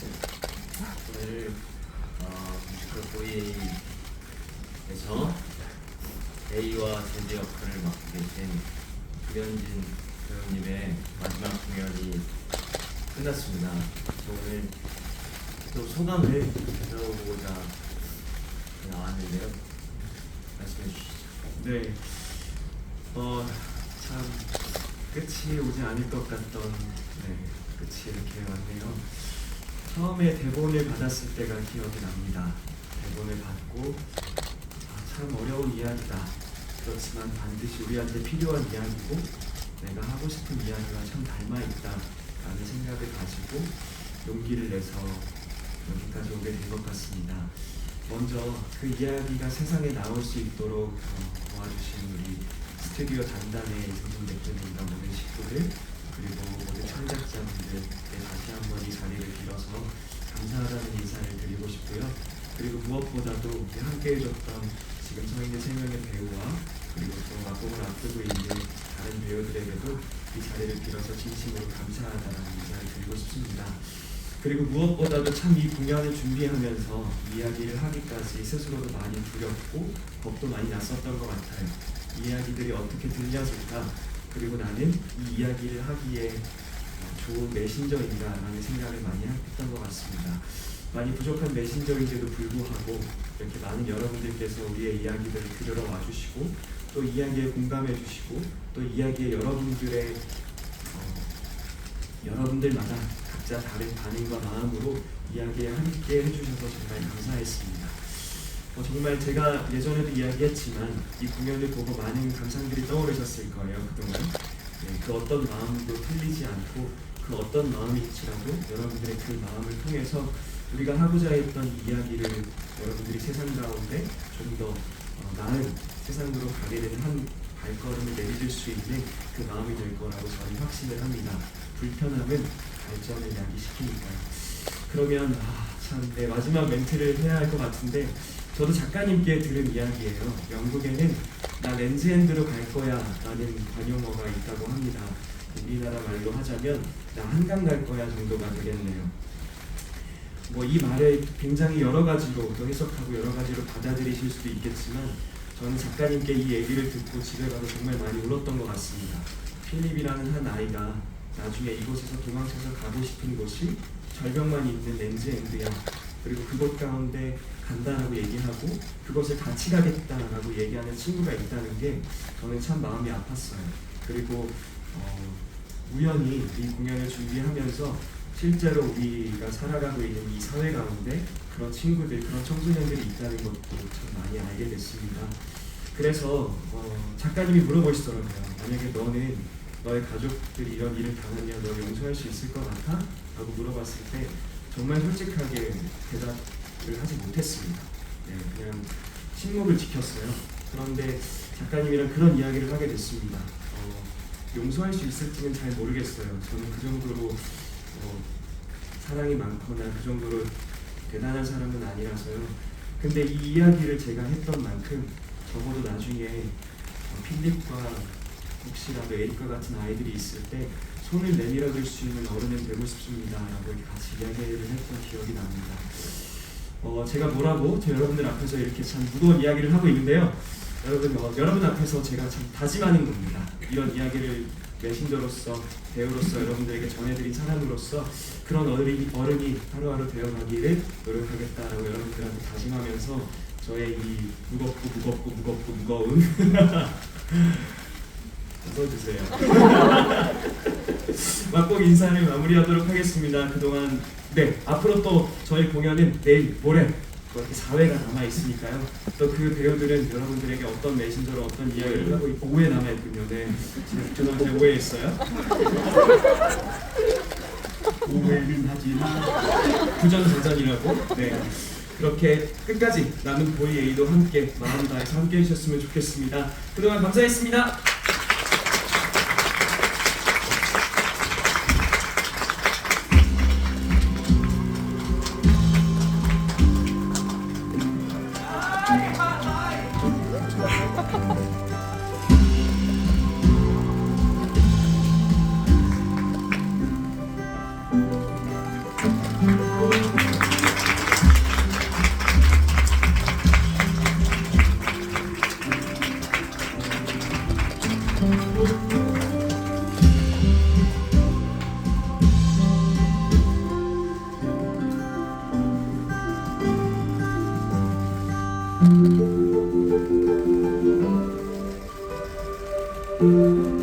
오늘 뮤지컬 보이에서 A와 제재 역할을 맡게 계신 구현진 배우님의 마지막 공연이 끝났습니다. 오늘 또 소감을 들어보고자 나왔는데요. 말씀해 주시죠. 네. 어, 참 끝이 오지 않을 것 같던 네, 끝이 이렇게 왔네요. 처음에 대본을 받았을 때가 기억이 납니다. 대본을 받고 아, 참 어려운 이야기다. 그렇지만 반드시 우리한테 필요한 이야기고 내가 하고 싶은 이야기와 참 닮아 있다 라는 생각을 가지고 용기를 내서 여기까지 오게 된 것 같습니다. 먼저 그 이야기가 세상에 나올 수 있도록 어, 도와주신 우리 스튜디오 단단의 이승준 대표님과 모든 식구들 그리고 모든 창작자분들께 다시 한번 이 자리를 빌어서 감사하다는 인사를 드리고 싶고요. 그리고 무엇보다도 우리 함께 해줬던 지금 서 있는 세 명의 배우와 그리고 또 막공을 앞두고 있는 다른 배우들에게도 이 자리를 빌어서 진심으로 감사하다는 인사를 드리고 싶습니다. 그리고 무엇보다도 참 이 공연을 준비하면서 이야기를 하기까지 스스로도 많이 두렵고 겁도 많이 났었던 것 같아요. 이야기들이 어떻게 들려질까? 그리고 나는 이 이야기를 하기에 어, 좋은 메신저인가라는 생각을 많이 했던 것 같습니다. 많이 부족한 메신저인데도 불구하고 이렇게 많은 여러분들께서 우리의 이야기들을 들으러 와주시고 또 이야기에 공감해 주시고 또 이야기에 여러분들의 어, 여러분들마다 각자 다른 반응과 마음으로 이야기에 함께 해주셔서 정말 감사했습니다. 어, 정말 제가 예전에도 이야기했지만 이 공연을 보고 많은 감상들이 떠오르셨을 거예요 그동안 네, 그 어떤 마음도 틀리지 않고 그 어떤 마음일지라도 여러분들의 그 마음을 통해서 우리가 하고자 했던 이 이야기를 여러분들이 세상 가운데 좀더 어, 나은 세상으로 가게 되는 한 발걸음을 내딛을 수 있는 그 마음이 될 거라고 저는 확신을 합니다. 불편함은 발전을 야기시키니까요. 그러면 아, 참, 네, 마지막 멘트를 해야 할 것 같은데 저도 작가님께 들은 이야기예요. 영국에는 나 렌즈핸드로 갈 거야 라는 관용어가 있다고 합니다. 우리나라 말로 하자면 나 한강 갈 거야 정도가 되겠네요. 뭐 이 말을 굉장히 여러 가지로 또 해석하고 여러 가지로 받아들이실 수도 있겠지만 저는 작가님께 이 얘기를 듣고 집에 가서 정말 많이 울었던 것 같습니다. 필립이라는 한 아이가 나중에 이곳에서 도망쳐서 가고 싶은 곳이 절벽만 있는 렌즈엔드야. 그리고 그곳 가운데 간다라고 얘기하고 그것을 같이 가겠다라고 얘기하는 친구가 있다는 게 저는 참 마음이 아팠어요. 그리고 어, 우연히 이 공연을 준비하면서 실제로 우리가 살아가고 있는 이 사회 가운데 그런 친구들, 그런 청소년들이 있다는 것도 참 많이 알게 됐습니다. 그래서 어, 작가님이 물어보시더라고요. 만약에 너는 너의 가족들이 이런 일을 당하면 너 용서할 수 있을 것 같아? 라고 물어봤을 때 정말 솔직하게 대답을 하지 못했습니다. 네, 그냥 침묵을 지켰어요. 그런데 작가님이랑 그런 이야기를 하게 됐습니다. 어, 용서할 수 있을지는 잘 모르겠어요. 저는 그 정도로 어, 사랑이 많거나 그 정도로 대단한 사람은 아니라서요. 근데 이 이야기를 제가 했던 만큼 적어도 나중에 어, 필립과 혹시라도 에릭과 같은 아이들이 있을 때 손을 내밀어 줄 수 있는 어른은 되고 싶습니다. 라고 이렇게 같이 이야기를 했던 기억이 납니다. 어, 제가 뭐라고 저 여러분들 앞에서 이렇게 참 무거운 이야기를 하고 있는데요. 여러분, 어, 여러분 앞에서 제가 참 다짐하는 겁니다. 이런 이야기를 메신저로서 배우로서 여러분들에게 전해드린 사람으로서 그런 어른이, 어른이 하루하루 되어가기를 노력하겠다라고 여러분들한테 다짐하면서 저의 이 무겁고 무겁고 무겁고 무거운 웃어주세요. 막복 인사를 마무리하도록 하겠습니다. 그동안 네 앞으로 또 저희 공연은 내일 모레 또 이렇게 4회가 남아 있으니까요. 또 그 배우들은 여러분들에게 어떤 메신저로 어떤 이야기를 하고 있고 오해 남아 있군요. 네, 제- 죄송합니다. 제가 오해했어요. 오해는 하지 마. 부전자전이라고. 네. 그렇게 끝까지 남은 보이 에이도 함께 마음 다해서 함께 해주셨으면 좋겠습니다. 그동안 감사했습니다. Música